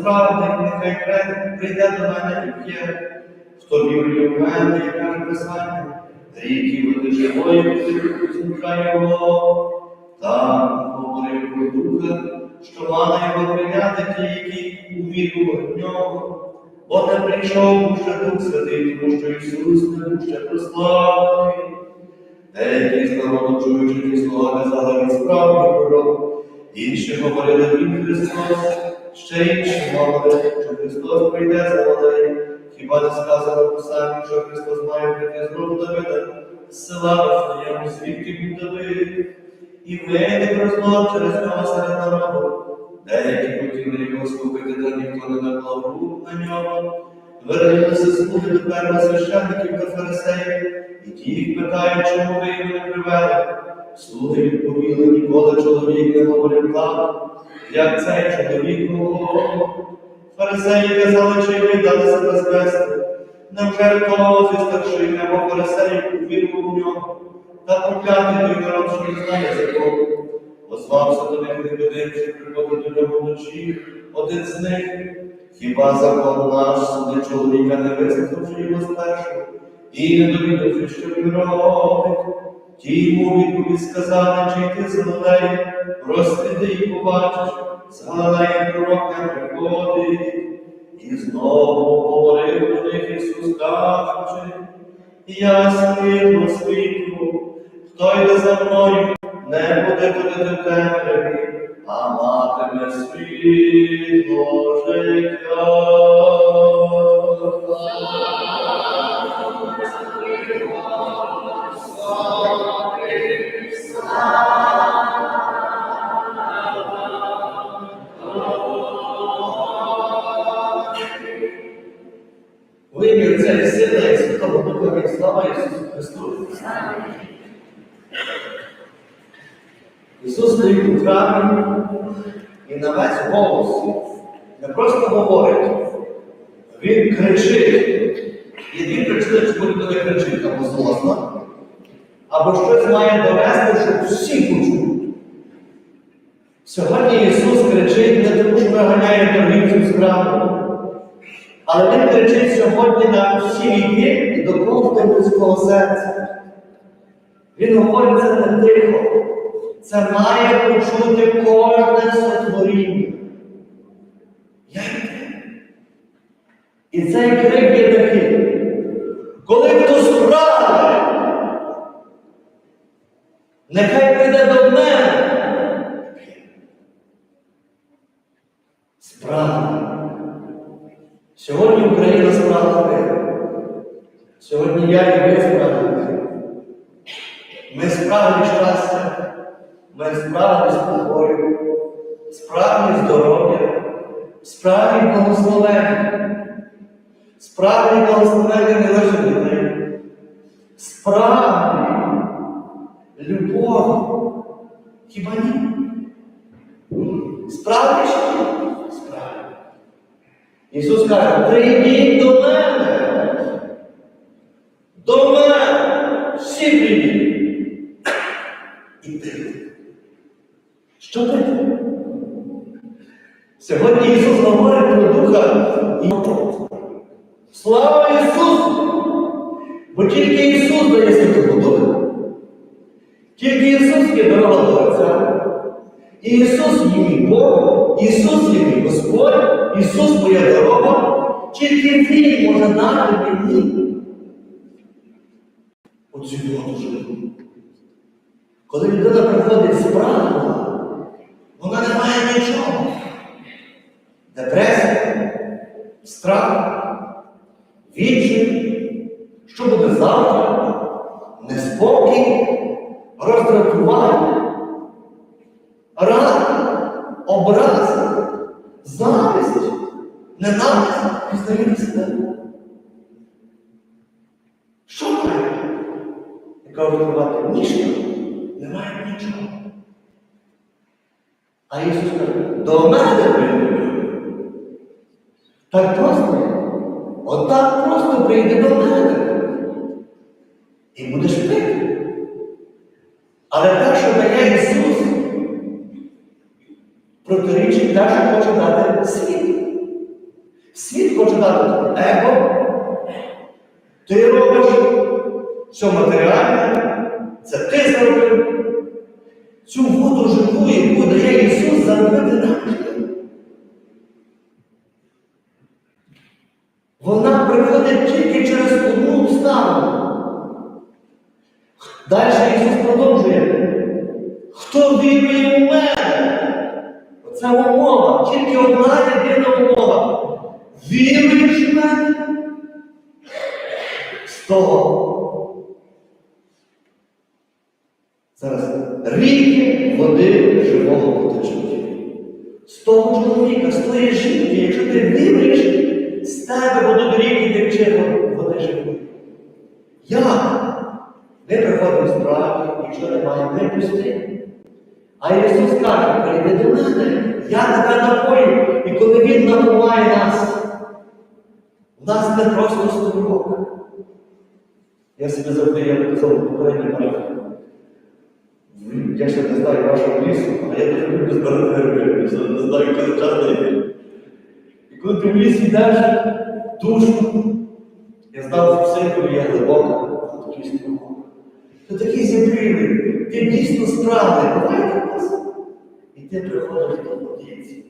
Справді, нехай прийде- до мене п'є, хто вірує в мене, і каже Писання, ріки води живої послухає його. Там говорив про духа, що мали його прийняти ті, які увірують в нього. Бо не прийшов ще Дух Святий, тому що Ісус не був ще прославлений. Деякі з народу чуючи ті слова, казали він справді пророк. Інші говорили він Христос, ще інші говорили, що Христос прийде за води. Хіба не сказано Писанні, що Христос має прийти з роду Давида, села Вифлеєму, звідки був Давид, і вийде Христос через нього серед народу. Деякі хотіли його слухати, та ніхто не наклав рук на нього. Вернулися слуги до первосвященників та фарисеїв, і ті їх питають, чому ви його не привели. Слуги відповіли, ніколи чоловік не говорив так, як цей чоловік говорив. Фарисеї казали, чи ви дали себе звести. Невже того зі старшин або фарисеїв увірував в нього? Та проклятий той народ, що не знає закону. Озвався до них Никодим, що приходить до нього вночі, один з них. Хіба закон наш суди чоловіка не вислухавши його спершу, і не довідавши, що він робить? Ті йому відповідь сказали, чи ти з Галилеї, розсліди і побачиш, з Галилеї пророк не приходить. І знову говорив до них Ісус, кажучи, я світло світло, хто йде за мною, не буде ходити в темряві, а матиме світло життя. Стоїть у храмі і на весь голос не просто говорить, Він кричить. Є дві причини, чому людина кричить або злосно, або щось має довести, щоб всі почули. Сьогодні Ісус кричить не тому, що виганяє торгівців з храму, але Він кричить сьогодні на всі віки і до кожного людського серця. Він говорить це не тихо. Це має почути кожне сотворіння. Я. І цей крик є такий. Коли хтось прагне, нехай прийде до мене. Справа. Сьогодні Україна справа. Сьогодні я і ви справа. Ми справді щастя, ми справді спокою, справді здоров'я, справді благословення, справді благословення не лише дітей, справді любов. Хіба ні? Справді чи ні? Справді. Ісус каже, прийдіть до мене. До мене. Всі прийдіть. І ти. Що ти? Сьогодні Ісус говорить про Духа і Слава Ісусу! Бо тільки Ісус дає Святого Духа. Тільки Ісус є дорога до Отця. І Ісус є мій Бог, Ісус є мій Господь, Ісус моя дорога. Тільки Він може дати мені. Воду живу. Коли людина приходить з прагнення, вона не має нічого. Депресія, страх, відчай, що буде завтра, неспокій, роздратування, рад, образ, зависть, ненависть, пізнання себе. Що має? Яка відкривати ніщо, немає нічого. А Ісус каже, до мене прийде. Так просто. Отак просто прийде до мене. І будеш пити. Але те, що дає Ісус, те, що хоче дати світ. Світ хоче дати его. Ти робиш все матеріальне, це ти зробив. Цю воду живу, яку дає Ісус заробити нам. Вона приходить тільки через одну обставину. Далі Ісус продовжує. Хто вірує у мене? Оце умова, тільки одна єдина умова. Віруєш в мене? З того. Зараз ріки води живого потечуть. З того чоловіка, з тої жінки, якщо ти віруєш, з тебе будуть ріки тече води живої. Як? Ми приходимо з правди, якщо немає, ми пусти. А Ісус каже, прийди до мене, я тебе напою. І коли Він напуває нас, у нас не просто сторок. Я собі завжди я казав попередній парафії. Я ще не знаю вашого лісу, а я дуже люблю збирати гриби. Я не знаю, коли час дає. І коли ти в ліс йдеш, душу, я знав, що в синкові є глибока, а такий Ти такий зібрілий, ти дійсно справний, буває вас. І ти приходиш до водиці.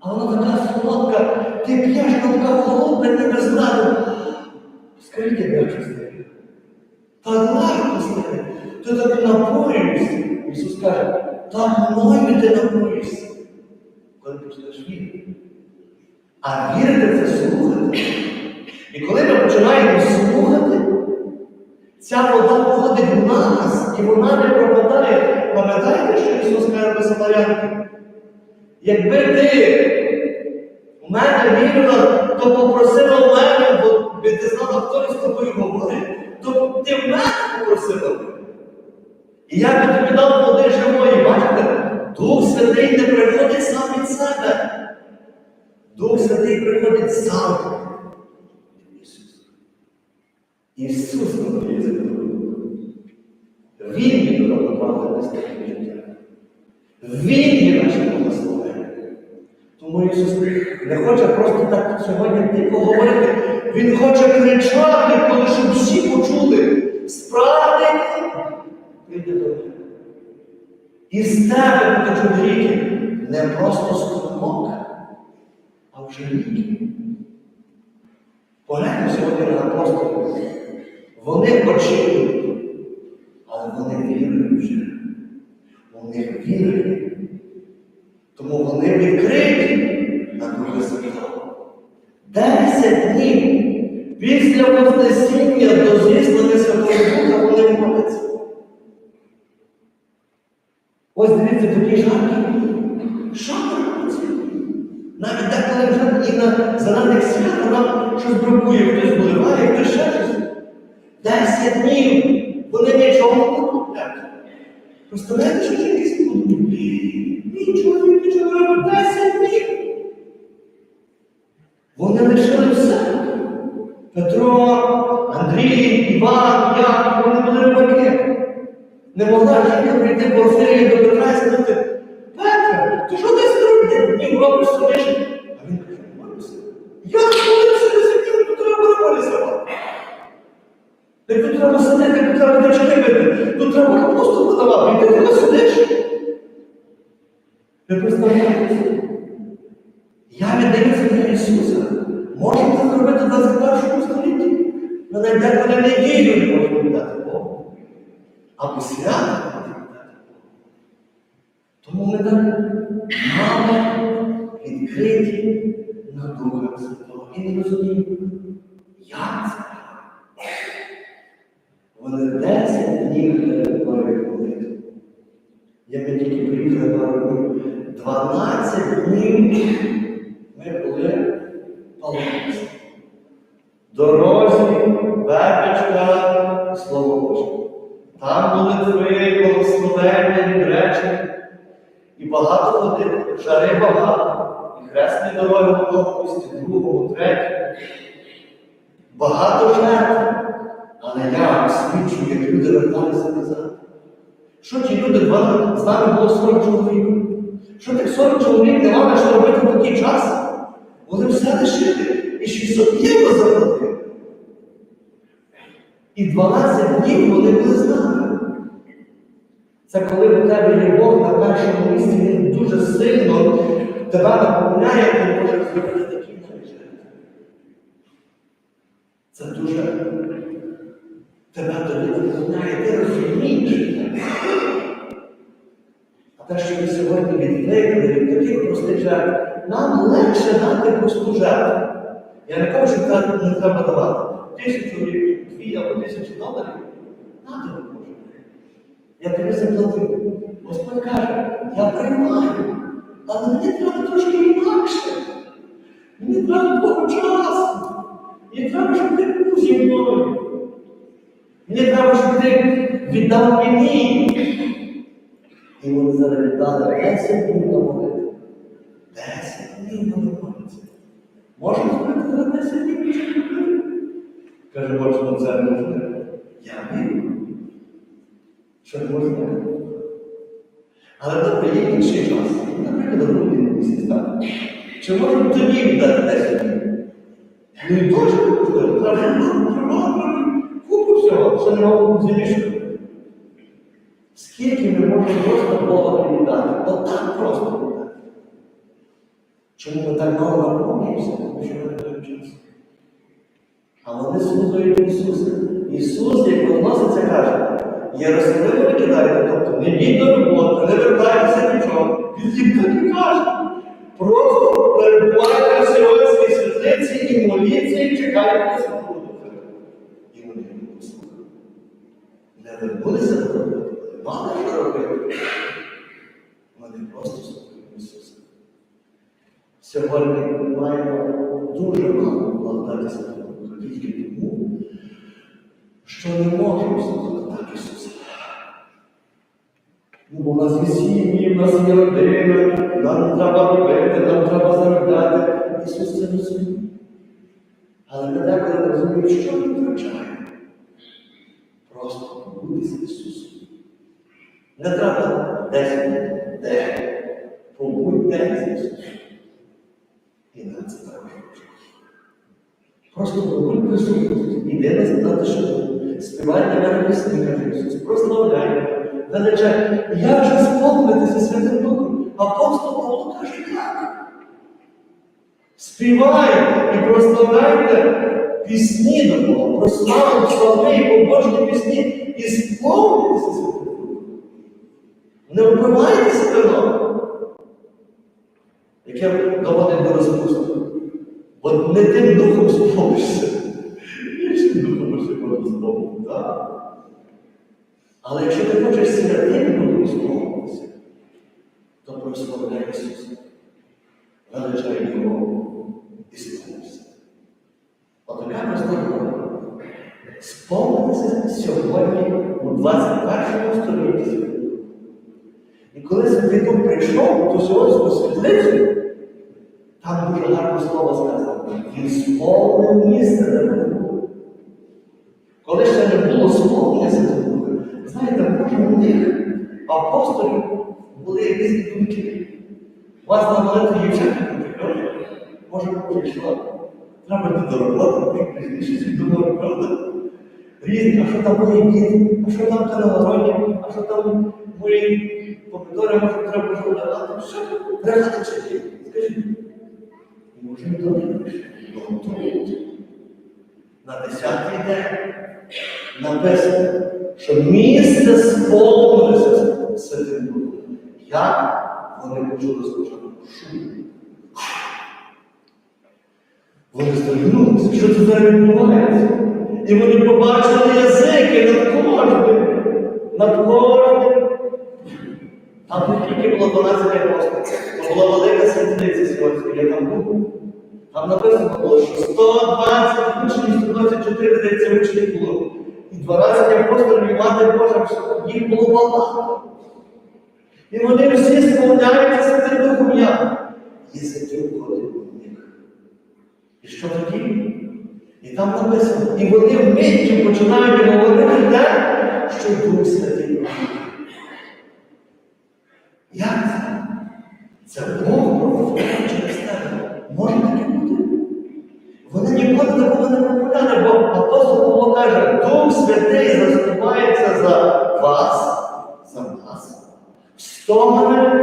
А вона така солодка, ти п'єш, така холодна, ти не знаю. Скажіть, як чистий. Та легко слухай, ти так напоїшся. Ісус каже, так мною ти напоїшся. Коли почнеш вірити. А вірити це слухати. І коли ми починаємо слухати, ця вода входить в нас, і вона не пропадає. Пам'ятаєте, що Ісус каже до Самарянки? Якби ти у мене вірила, то попросила в мене, бо ти знала, хто з тобою говорить, то ти в мене попросила. І я би тобі дав води живої, бачите? Дух Святий не приходить сам від себе. Дух Святий приходить сам. Ісус. Він є нестачне життя. Він є наше благословення. Тому Ісус не хоче просто так сьогодні тихо говорити. Він хоче кричати, коли щоб всі почули. Справді прийде до мене. І з тебе потечуть ріки не просто струмок, а вже ріки. Погляньмо сьогодні на апостолів. Вони очікують, але вони вірують вже. У них. Тому вони відкриті на друге світло. Десять днів після Вознесіння до зіслання Святого Духа вони моляться. Ось дивіться, жаркий. Що робиться? Навіть деколи вже і на заради свята нам щось бракує, хтось вливає, хтось ще щось. Десять днів вони нічого не роблять. Представляєте, що це? Мій чоловік нічого не робить 10 днів. Вони лишили все. Петро, Андрій, Іван, Яків, вони були рибаки. Не могла жінка прийти по Порфирію до Петра і сказати, Петре, ти що десь трудні днів робиш сидиш? А він каже. Я молився не сидів, тут треба молитися. Тут треба сидіти, тут треба дочки бити, тут треба капусту подавати, і ти туди сидиш. Ви представляєте? Я віддаюся для Ісуса. Можемо це зробити в 21 столітті. Ми навіть деколи неділю не можемо віддати Богу. Не віддати Богу. Тому ми так мало відкриті на Духа Святого. І не розуміємо, як це. Вони 10 днів перебували молитву. Я ми тільки приїхали пару днів. 12 днів ми були паломниці. Дорозі, вербичка, слово Боже. Там молитви, благословення, і речі. І багато води, жари багато. І хресні дороги в одному місці, другому, третьому. Багато жертв. Але я свідчу, як люди верталися назад. Що ті люди з нами було 40 чоловік? Що тих 40 чоловік не мали що робити в такий час? Вони все лишили і 600 євро заплатили. І 12 днів вони були з нами. Це коли у тебе є Бог на першому місці, він дуже сильно тебе наповняє, ти можеш зробити такі речі. Це дуже тебе тоді наповняє, ти розумієш. А те, що ми сьогодні відвикли від таких простих жертв, нам легше дати просту жертву. Я не кажу, що не треба давати. Тисячу дві або тисячу доларів. Нати не може. Я тобі заплатив. Господь каже, я приймаю, але мені треба трошки інакше. Мені треба Богу часу. Мені треба, щоб ти був зі мною. Мені треба, щоб ти віддав мені. І вони зараз віддали 10 днів на молитву. 10 днів на молитву. Можна зробити за 10 днів? Каже, можна це можна. Я вірю. Що не можна? Але добре, є інший час. Наприклад, грудний місяць, так? Чи можемо тоді віддати 10 днів? Ну і теж треба треба купу всього, що не. Скільки ми можемо просто Бога віддати? От так просто віддати. Чому ми так мало наповнюємося? Тому що ми не даємо часу. А вони слухають Ісуса. Ісус, як відноситься, каже, Єрусалим не кидайте, тобто не до роботи, не вертайтеся Не вернулися до не мали що робити. Вони просто слухають Ісуса. Сьогодні ми маємо дуже мало благодаті Святого тільки тому, що не можемо слухати так Ісуса. Ну, бо нас є сім'ї, в нас є родина, нам треба робити, нам треба заробляти. Ісус це розуміє. Але ми деколи не розуміємо, що він втрачає. Просто побудися Ісусом. Не треба десять, де. Побудь десь з Ісусом. І на це важливо. Просто побудь присутність. Іди не сказати, що співай на мене пісні, каже Ісус. Прославляй мене, величай. Як же сповнитися Святим Духом? Апостол Павло каже, як? Співайте і прославляйте пісні до Бога, про славу, псалми і побожні пісні, і сповнитися Святим Не вбивайтеся вино, яке доводить до розпусту. Бо не тим духом сповнишся. Іншим духом може можна сповнити, так? Але якщо ти хочеш святим духом сповнитися, то прославляй Ісуса. Величай Його. Отака проста дорога. Сповнитися сьогодні у 21 столітті. І коли Святий прийшов до сьогодні світлицю, там дуже гарне слово сказано. Він сповнив місце, ми були. Коли ще не було сповнення Святого знаєте, може у них апостолів були різні думки. У вас на є всякі Може, прийшла. Треба йти до роботи, пізніше свідомо, правда? Різні, а що там мої діти, а що там те а що там мої помідори, може, треба доглядати. Що треба чи Скажіть. Може, і добре. Готують. На десятий день написано, що місце сповнилося Святим Духом. Як вони почули спочатку шум. Вони здригнулися, що це зараз відбувається. І вони побачили язики над кожним, над кожним. Там не тільки було 12 апостолів, то була велика світлиця сьогодні, я там був. Там написано було, що 120 учнів, 124 здається, учнів було. І 12 апостолів і мати Божа, їх було багато. І вони всі сповняються цим духом як? Язики. І що тоді? І там написано, і вони вмить починають говорити те, що Дух Святий. Як це? Це Бог проходить через тебе. Може таке бути? Вони ніколи не були не популяри, бо апостол Павло каже, Дух Святий заступається за вас, за нас, стогне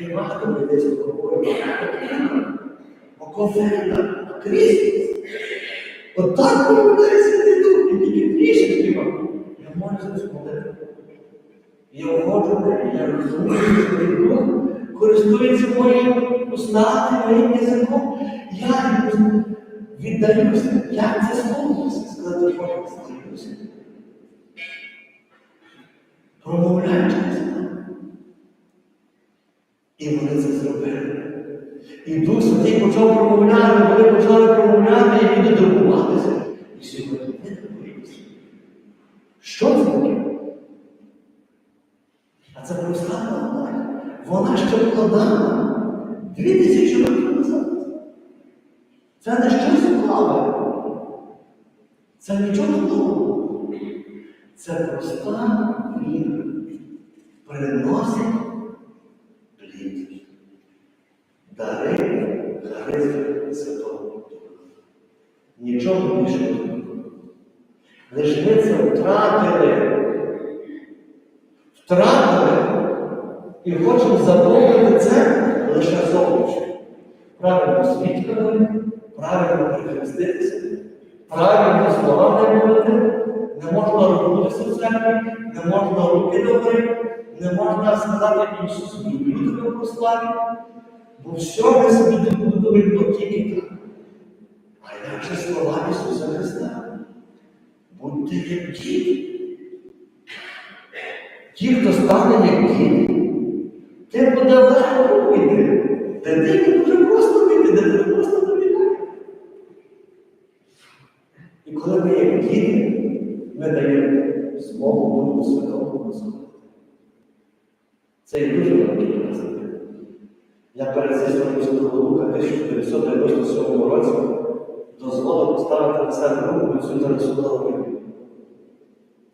Який варто буде з тобою. Оковена, Крізь. Отак промовляє Святий Дух, і тільки трішечки вам. Я можу засмотрити. Я входжу, я розумію, що Святий Дух користується моїм устами, моїм язиком. Я віддаюся. Як це сповнилося? Сказати, Боже, віддаюся. Промовляю через мене. І вони це зробили. І Дух Святий почав промовляти, вони почали промовляти, і люди дивувалися. І сьогодні не дивуються. Що це таке? А це проста благодать. Вона ще вкладала дві тисячі років назад. Це не щось вклали. Це нічого нового. Це проста віра. Приносить Дари харизми Святого Духа. Нічого більше не було. Лиш ми це втратили. Втратили і хочемо заповнити це лише зовнішньо. Правильно свідками, правильно перехреститися, правильно слова не говорити, не можна робитися в церкві, не можна руки добре, не можна сказати Ісус, люблю тебе прославі, бо все ми собі добудуємо тільки так. А інакше слова Ісуса Христа. Будьте як діти. Ті, хто стане як діти, тим буде легко вийти. Дитині дуже просто вийти, дитина просто довіряє. І коли ми як діти, ми даємо змогу Духу Святому Господу. Це є дуже праздник. Я перед зісланням Святого Духа 1997 році дозволив поставити на себе руку на цю зараз судову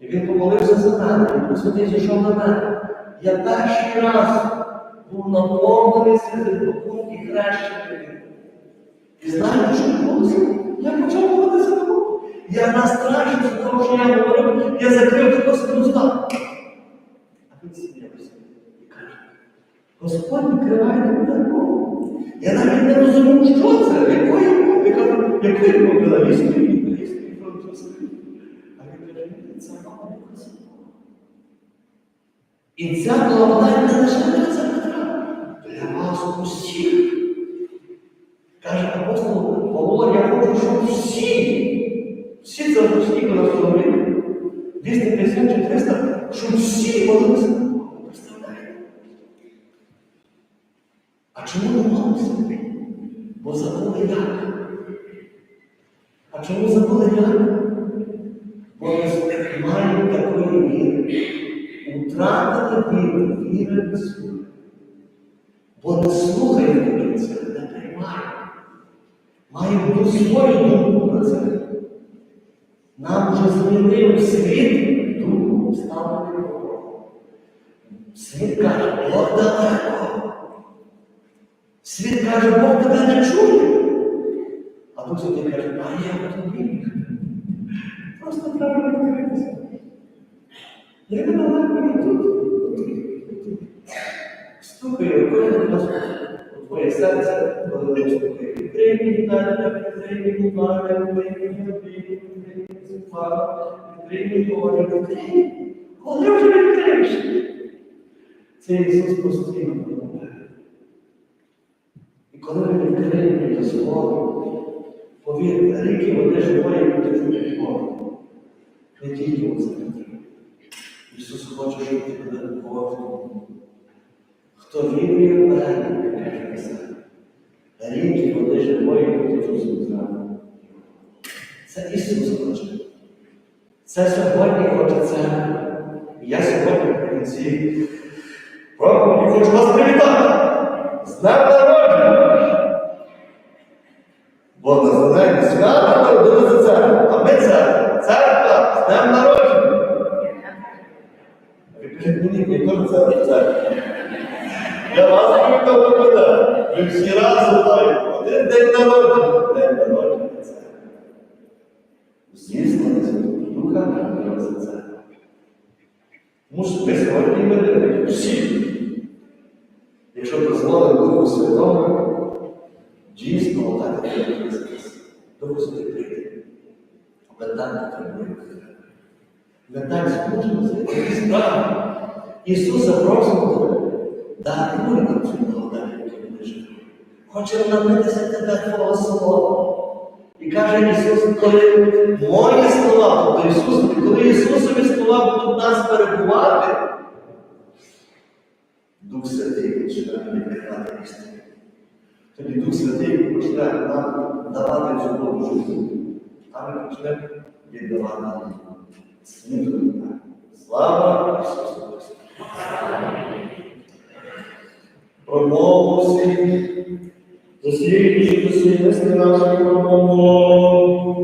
І він помолився за мене, і Дух зійшов на мене. Я перший раз був наповнений Святим Духом і хрещений. І знаєте, що відбулося? Я почав молитися Богу. Я настрашився того, що я говорив, я закрив таку собі уста. А він сміявся і каже, Господь відкриває тобі дорогу. Я навіть не розумів, що це, якої мови, якої мови, білорійської, італійської, французької. А він каже, «Ні, це мова І ця благодать не лише для Петра, для вас усіх. Каже апостол Павло, я хочу, щоб всі, всі це всі, коли встановили, 250 чи 300, щоб всі молилися на Бога. Представляєте? А чому не молимося? Бо забули як. А чому забули як? Бо не маємо такої віри. Утратили віру, віри не слухають. Бо не до кінця, не приймає. Має бути свою думку про це. Нам вже змінив світ думку ставити Бога. Світ каже, Бог далеко. Світ каже, Бог тебе не чує. А Дух Святий каже, а я тобі. Просто треба відкритися. Я недалеко і тут. Стукає на у твоє серце, коли воно стукає. Мати, відкрий мені обійми, відкрий мені симфа, відкрий мені очі, відкрий. Коли вже відкриєш? Це Ісус постійно допомагає. Коли ми відкриємо до Слово, повірте, ріки води живої будуть від Бога. Не тільки оце. Ісус хоче, щоб ти буде кожному. Хто вірує в мене, каже ріки води живої потечуть з зраду. Це Ісус хоче. Це сьогодні хоче. І я сьогодні в кінці проповіді хочу вас привітати. Ondan sonra ne yapıyor? Dursun sen. Ahmet sen. Sen bak. Sen bana hoş. Birbirini yıkılırsa sen. Ya bazı bir kapı burada. Lüks kira sınırlar. Denizden var. Справи. Ісуса просимо тебе, дати нам цю благодать, яку ми живемо. Хоче навитися тебе Твого слова. І каже Ісус, коли мої слова, тобто Ісус, коли Ісусові слова будуть нас перебувати, Дух Святий почне відкривати істину. Тоді Дух Святий почне нам давати цю Божу. А ми почнемо віддавати світу. Слава Ісусу Христу! Промову всіх, засвідчити всі наші промову.